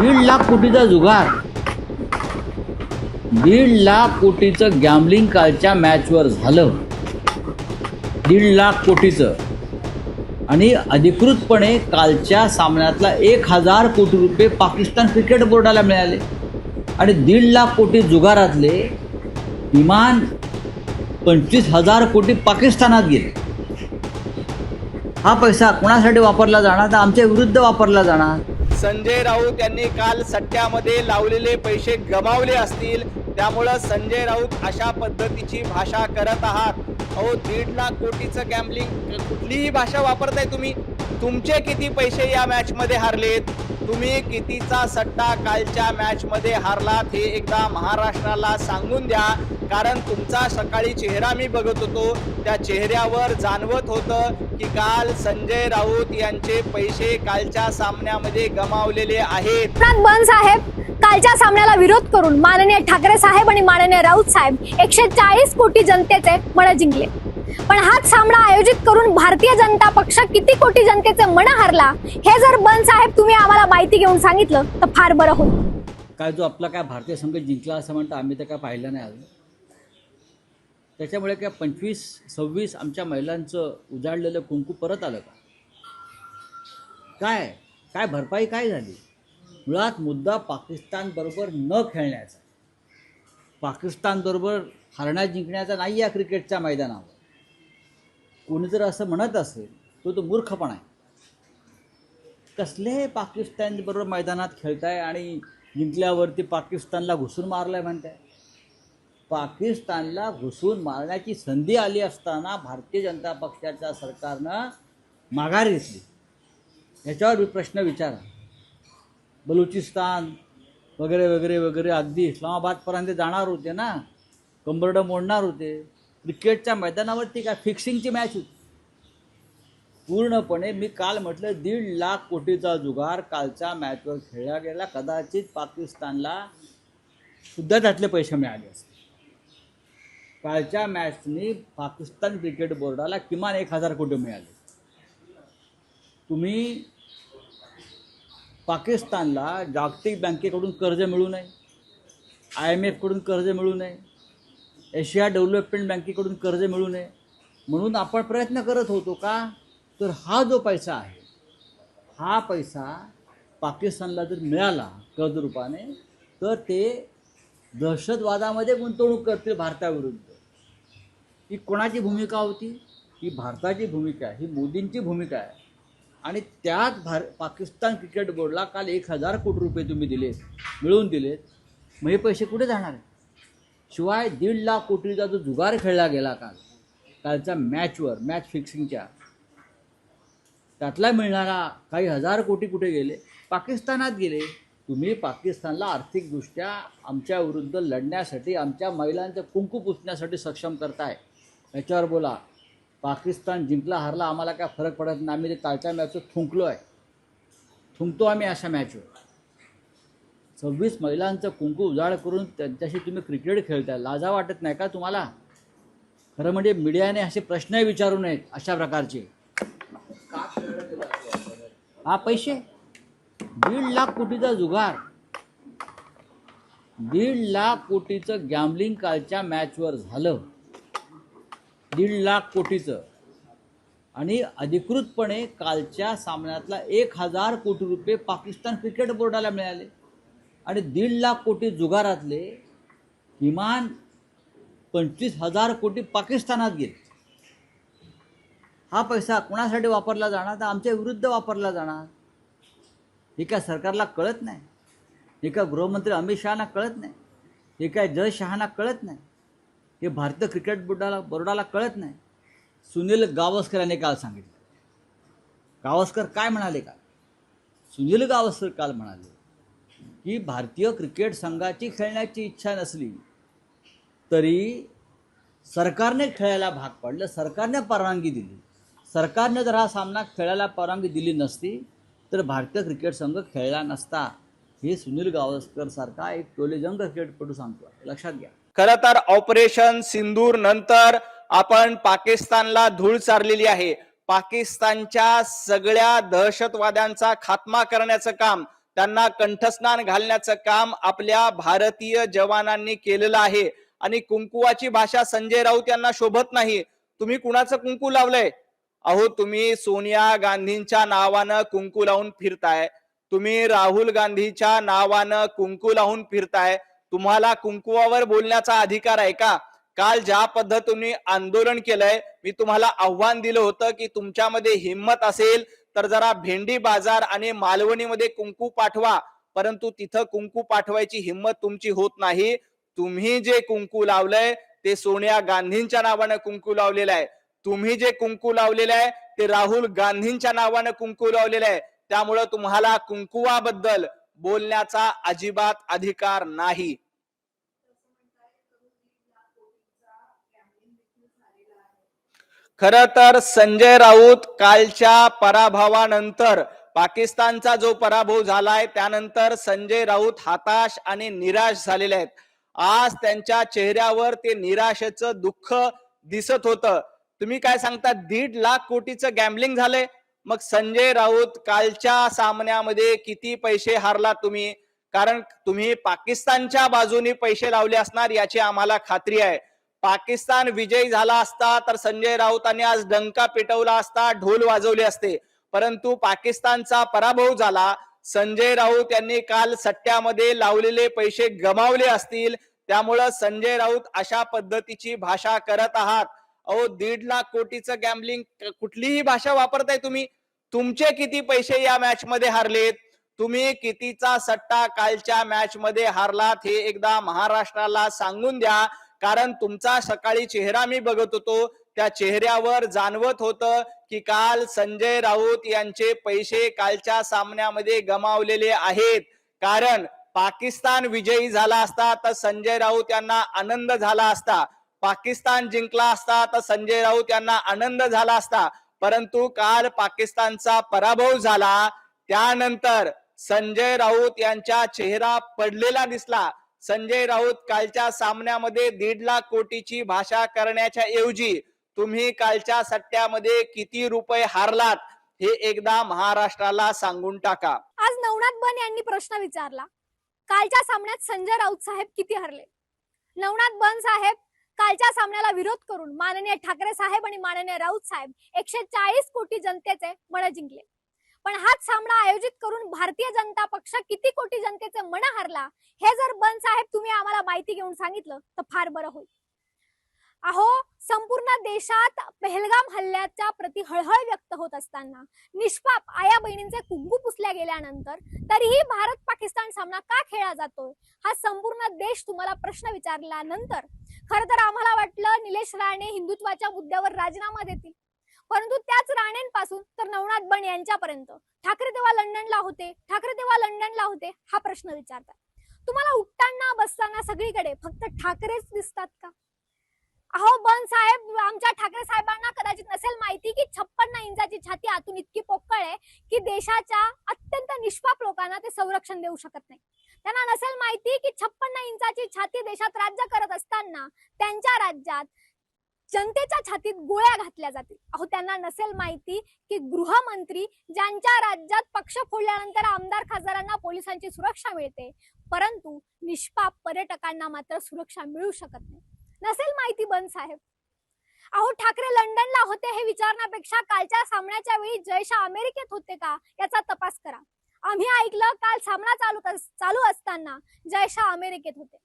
दीड लाख कोटीचा जुगार. दीड लाख कोटीचं गॅमलिंग कालच्या मॅचवर झालं. दीड लाख कोटीचं. आणि अधिकृतपणे कालच्या सामन्यातला एक हजार कोटी रुपये पाकिस्तान क्रिकेट बोर्डाला मिळाले. आणि दीड लाख कोटी जुगारातले किमान पंचवीस हजार कोटी पाकिस्तानात गेले. हा पैसा कोणासाठी वापरला जाणार? तर आमच्या विरुद्ध वापरला जाणार. संजय राऊत यांनी काल सट्ट्यामध्ये लावलेले पैसे गमावले असतील त्यामुळं संजय राऊत अशा पद्धतीची भाषा करत आहात. अहो दीड लाख कोटीचं गॅम्बलिंग कुठलीही भाषा वापरताय तुम्ही. तुमचे किती पैसे या मॅच मध्ये हारलेत? तुम्ही कितीचा सट्टा कालच्या मॅच मध्ये हारलात हे एकदा महाराष्ट्राला सांगून द्या. कारण तुमचा सकाळी चेहरा मी बघत होतो. त्या चेहऱ्यावर जाणवत होतं की काल संजय राऊत यांचे पैसे कालच्या सामन्यामध्ये गमावलेले आहेत. बन साहेब कालच्या सामन्याला विरोध करून माननीय ठाकरे साहेब आणि माननीय राऊत साहेब एकशे चाळीस कोटी जनतेचे मळ जिंकले. पण हाच सामना आयोजित करून भारतीय जनता पक्ष किती कोटी जनतेचं मन हरला हे जर बन साहेब तुम्ही आम्हाला माहिती घेऊन सांगितलं तर फार बरं होईल. काय जो आपला काय भारतीय संघ जिंकला असं म्हणतं आम्ही तर काय पाहिलं नाही अजून. त्याच्यामुळे काय पंचवीस सव्वीस आमच्या महिलांचं उजाडलेलं कुंकू परत आलं का? काय काय भरपाई काय झाली? मुळात मुद्दा पाकिस्तानबरोबर न खेळण्याचा. पाकिस्तानबरोबर हारण्या जिंकण्याचा नाही या क्रिकेटच्या मैदानावर. कोणी जर असं म्हणत असेल तो तो मूर्खपणा आहे. कसले पाकिस्तानबरोबर मैदानात खेळताय आणि जिंकल्यावरती पाकिस्तानला घुसून मारलाय म्हणताय. पाकिस्तानला घुसून मारण्याची संधी आली असताना भारतीय जनता पक्षाच्या सरकारनं माघार घेतली. याच्यावर प्रश्न विचारा बलुचिस्तान वगैरे वगैरे वगैरे अगदी इस्लामाबादपर्यंत जाणार होते ना? कंबरडं मोडणार होते. क्रिकेटच्या मैदानावरती काय फिक्सिंगची मॅच होती? पूर्णपणे मी काल म्हटलं दीड लाख कोटीचा जुगार कालच्या मॅचवर खेळला गेला. कदाचित पाकिस्तानला सुद्धा त्यातले पैसे मिळाले असते कालच्या मॅचनी पाकिस्तान क्रिकेट बोर्डाला किमान एक हजार कोटी मिळाले. तुम्ही पाकिस्तानला जागतिक बँकेकडून कर्ज मिळू नये आय एम एफकडून कर्ज मिळू नये एशिया डेव्हलपमेंट बँकेकडून कर्ज मिळू नये म्हणून आपण प्रयत्न करत होतो का? तर हा जो पैसा आहे हा पैसा पाकिस्तानला जर मिळाला कर्ज रूपाने तर ते दहशतवादामध्ये गुंतवणूक करतील भारताविरुद्ध. ही कोणाची भूमिका होती? ही भारताची भूमिका आहे ही मोदींची भूमिका आहे. आणि त्यात भार पाकिस्तान क्रिकेट बोर्डला काल एक हजार कोटी रुपये तुम्ही दिलेत मिळवून दिलेत. मग हे पैसे कुठे जाणार आहेत? शिवाय दीड लाख कोटीचा जो जुगार खेळला गेला काल कालच्या मॅचवर मॅच फिक्सिंगच्या त्यातला मिळणारा काही हजार कोटी कुठे गेले? पाकिस्तानात गेले. तुम्ही पाकिस्तानला आर्थिकदृष्ट्या आमच्या विरुद्ध लढण्यासाठी आमच्या महिलांचं कुंकू पुसण्यासाठी सक्षम करताय. याच्यावर बोला. पाकिस्तान जिंकला हरला आम्हाला काय फरक पडत नाही. आम्ही ते कालच्या मॅचवर थुंकलो आहे थुंकतो आम्ही अशा मॅचवर सव्वीस महिलांचं कुंकू उजाड करून त्यांच्याशी तुम्ही क्रिकेट खेळताय. लाजा वाटत नाही का तुम्हाला? खरं म्हणजे मीडियाने असे प्रश्नही विचारू नयेत अशा प्रकारचे. हा पैसे? दीड लाख कोटीचा जुगार. दीड लाख कोटीचं गॅमलिंग कालच्या मॅचवर झालं. दीड लाख कोटीचं. आणि अधिकृतपणे कालच्या सामन्यातला एक हजार कोटी रुपये पाकिस्तान क्रिकेट बोर्डाला मिळाले. आणि दीड लाख कोटी जुगारातले किमान पंचवीस हजार कोटी पाकिस्तानात गेले. हा पैसा कोणासाठी वापरला जाणार? तर आमच्या विरुद्ध वापरला जाणार. हे काय सरकारला कळत नाही? हे काय गृहमंत्री अमित शहाना कळत नाही? हे काय जय शहाना कळत नाही? हे भारतीय क्रिकेट बोर्डाला बोर्डाला कळत नाही? सुनील गावस्कर यांनी काल सांगितलं. गावस्कर काय म्हणाले का सुनील गावस्कर काल म्हणाले. ही भारतीय क्रिकेट संघाची खेळण्याची इच्छा नसली तरी सरकारने खेळायला भाग पाडलं सरकारने परवानगी दिली. सरकारने जर हा सामना खेळायला परवानगी दिली नसती तर भारतीय क्रिकेट संघ खेळला नसता. हे सुनील गावस्कर सारखा एक टोलेजंग क्रिकेटपटू सांगतो लक्षात घ्या. खर तर ऑपरेशन सिंदूर नंतर आपण पाकिस्तानला धूळ चारलेली आहे. पाकिस्तानच्या सगळ्या दहशतवाद्यांचा खात्मा करण्याचं काम त्यांना कंठस्नान घालण्याचं काम आपल्या भारतीय जवानांनी केलेलं आहे. आणि कुंकुवाची भाषा संजय राऊत यांना शोभत नाही. तुम्ही कुणाचं कुंकू लावलंय? अहो तुम्ही सोनिया गांधींच्या नावानं कुंकू लावून फिरताय. तुम्ही राहुल गांधीच्या नावानं कुंकू लावून फिरताय. तुम्हाला कुंकुवावर बोलण्याचा अधिकार आहे का? काल ज्या पद्धतीने आंदोलन केलंय मी तुम्हाला आव्हान दिलं होतं की तुमच्यामध्ये हिंमत असेल तर जरा भेंडी बाजार आणि मालवणीमध्ये कुंकू पाठवा. परंतु तिथं कुंकू पाठवायची हिंमत तुमची होत नाही. तुम्ही जे कुंकू लावलंय ते सोनिया गांधींच्या नावानं कुंकू लावलेलं आहे. तुम्ही जे कुंकू लावलेलं आहे ते राहुल गांधींच्या नावानं कुंकू लावलेलं आहे. त्यामुळं तुम्हाला कुंकुवाबद्दल बोलण्याचा अजिबात अधिकार नाही. खर तर संजय राऊत कालच्या पराभवानंतर पाकिस्तानचा जो पराभव झालाय त्यानंतर संजय राऊत हताश आणि निराश झालेले आहेत. आज त्यांच्या चेहऱ्यावर ते निराशेचं दुःख दिसत होतं. तुम्ही काय सांगता दीड लाख कोटीचं गॅम्बलिंग झालंय? मग संजय राऊत कालच्या सामन्यामध्ये किती पैसे हारला तुम्ही? कारण तुम्ही पाकिस्तानच्या बाजूने पैसे लावले असणार याची आम्हाला खात्री आहे. पाकिस्तान विजयी झाला असता तर संजय राऊतांनी आज डंका पेटवला असता ढोल वाजवले असते. परंतु पाकिस्तानचा पराभव झाला. संजय राऊत यांनी काल सट्ट्यामध्ये लावलेले पैसे गमावले असतील. त्यामुळं संजय राऊत अशा पद्धतीची भाषा करत आहात. अहो दीड लाख कोटीचं गॅम्बलिंग कुठलीही भाषा वापरताय तुम्ही. तुमचे किती पैसे या मॅच मध्ये हारलेत? तुम्ही कितीचा सट्टा कालच्या मॅच मध्ये हारलात हे एकदा महाराष्ट्राला सांगून द्या. कारण तुमचा सकाळी चेहरा मी बघत होतो. त्या चेहऱ्यावर जाणवत होतं की काल संजय राऊत यांचे पैसे कालच्या सामन्यामध्ये गमावलेले आहेत. कारण पाकिस्तान विजयी झाला असता तर संजय राऊत यांना आनंद झाला असता. पाकिस्तान जिंकला असता तर संजय राऊत यांना आनंद झाला असता. परंतु काल पाकिस्तानचा पराभव झाला. त्यानंतर संजय राऊत यांचा चेहरा पडलेला दिसला. संजय राऊत कालच्या सामन्यामध्ये दीड लाख कोटीची भाषा करण्याच्या ऐवजी तुम्ही कालच्या सट्ट्यामध्ये किती रुपये हारलात हे एकदा महाराष्ट्राला सांगून टाका. आज नवनाथ बन यांनी प्रश्न विचारला कालच्या सामन्यात संजय राऊत साहेब किती हरले? नवनाथ बन साहेब कालच्या सामन्याला विरोध करून माननीय ठाकरे साहेब आणि माननीय राऊत साहेब एकशे चाळीस कोटी जनतेचे मन जिंकले. पण हाच सामना आयोजित करून भारतीय जनता पक्ष किती कोटी जनतेचे मन हरला हे जर बन साहेब तुम्ही आम्हाला माहिती घेऊन सांगितलं तर फार बरं होईल. अहो संपूर्ण देशात पहलगाम हल्ल्याच्या प्रति हळहळ व्यक्त होत असताना निष्पाप आया बहिणींचे कुंकू पुसल्या गेल्यानंतर तरीही भारत पाकिस्तान सामना का खेळला जातोय हा संपूर्ण देश तुम्हाला प्रश्न विचारल्यानंतर खर तर आम्हाला वाटलं निलेश राणे हिंदुत्वाच्या मुद्द्यावर राजीनामा देतील. परंतु त्याच राणेंपासून तर नवनाथ बन यांच्यापर्यंत. ठाकरे तेव्हा लंडनला होते. ठाकरे तेव्हा लंडनला होते हा प्रश्न विचारतात. तुम्हाला उठताना बसताना सगळीकडे फक्त ठाकरेच दिसतात का? अहो बन साहेब आमच्या ठाकरे साहेबांना कदाचित नसेल माहिती की छप्पन्न इंचाची छाती आतून इतकी पोकळ आहे की देशाच्या अत्यंत निष्पाप लोकांना ते संरक्षण देऊ शकत नाही. त्यांना नसेल माहिती की छप्पन्न इंचाची छाती देशात राज्य करत असताना त्यांच्या राज्यात जनतेच्या छातीत गोळ्या घातल्या जातील. अहो त्यांना नसेल माहिती की गृहमंत्री ज्यांच्या राज्यात पक्ष फोडल्यानंतर आमदार खासदारांना पोलिसांची सुरक्षा मिळते परंतु निष्पाप पर्यटकांना मात्र सुरक्षा मिळू शकत नाही. नसेल माहिती बन साहेब. अहो ठाकरे लंडनला होते हे विचारण्यापेक्षा कालच्या सामन्याच्या वेळी जयशा अमेरिकेत होते का याचा तपास करा. आम्ही ऐकलं काल सामना चालू चालू असताना जयशा अमेरिकेत होते.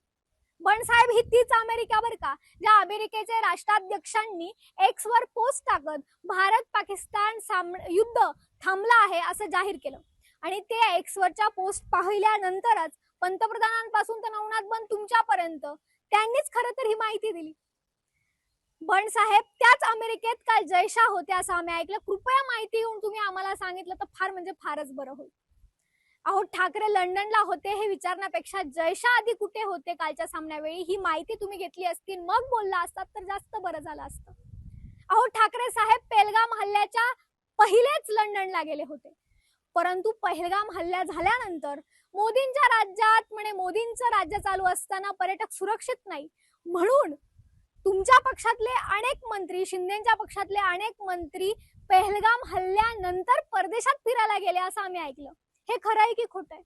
बन साहेब ही तीच अमेरिका बर का ज्या अमेरिकेचे राष्ट्राध्यक्षांनी एक्स वर पोस्ट टाकत भारत पाकिस्तान साम युद्ध थांबला आहे असं जाहीर केलं. आणि ते एक्स वरच्या पोस्ट पाहिल्यानंतरच पंतप्रधानांपासून तर नवनाथ बन तुमच्यापर्यंत त्यांनीच खरं तर ही माहिती दिली. बण साहेब त्याच अमेरिकेत काल जयशा होत्या असं आम्ही ऐकलं. कृपया माहिती घेऊन तुम्ही आम्हाला सांगितलं तर फार म्हणजे फारच बरं होईल. अहो ठाकरे लंडनला होते हे विचारण्यापेक्षा जयशा आधी कुठे होते कालच्या सामन्यावेळी? ही माहिती तुम्ही घेतली असती मग बोलला असतात तर जास्त बरं झालं असतं. अहो ठाकरे साहेब पेलगाम हल्ल्याच्या पहिलेच लंडनला गेले होते. परंतु पहलगाम हल्ला झाल्यानंतर मोदींच्या राज्यात म्हणे मोदींचं राज्य चालू असताना पर्यटक सुरक्षित नाही. म्हणून तुमच्या पक्षातले अनेक मंत्री शिंदेच्या पक्षातले अनेक मंत्री पहलगाम हल्ल्यानंतर परदेशात फिरायला गेले असं आम्ही ऐकलं. हे खरं आहे की खोटं आहे?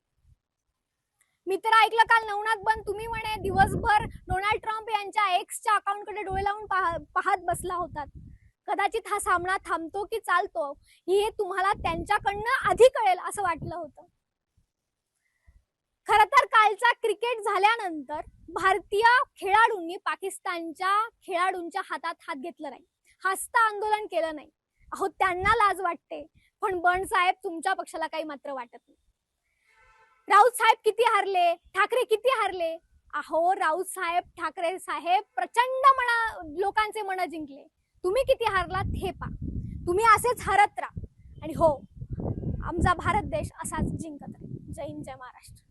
मी तर ऐकलं काल नवनाथ बन तुम्ही म्हणे दिवसभर डोनाल्ड ट्रम्प यांच्या एक्सच्या अकाउंटकडे डोळे लावून पाह- पाहत बसला होता कदाचित हा सामना थांबतो की चालतो हे तुम्हाला त्यांच्याकडनं आधी कळेल असं वाटलं होतं. खर तर कालचा क्रिकेट झाल्यानंतर भारतीय खेळाडूंनी पाकिस्तानच्या खेळाडूंच्या हातात हात घेतलं नाही. हस्ता आंदोलन केलं नाही. अहो त्यांना लाज वाटते. पण बंड साहेब तुमच्या पक्षाला काही मात्र वाटत नाही. राऊत साहेब किती हारले? ठाकरे किती हारले? अहो राऊत साहेब ठाकरे साहेब प्रचंड मना लोकांचे मन जिंकले. तुम्ही किती हारलात हे पा. तुम्ही असेच हरत राहा. आणि हो आमचा भारत देश असाच जिंकत राहील जय हिंद जय महाराष्ट्र.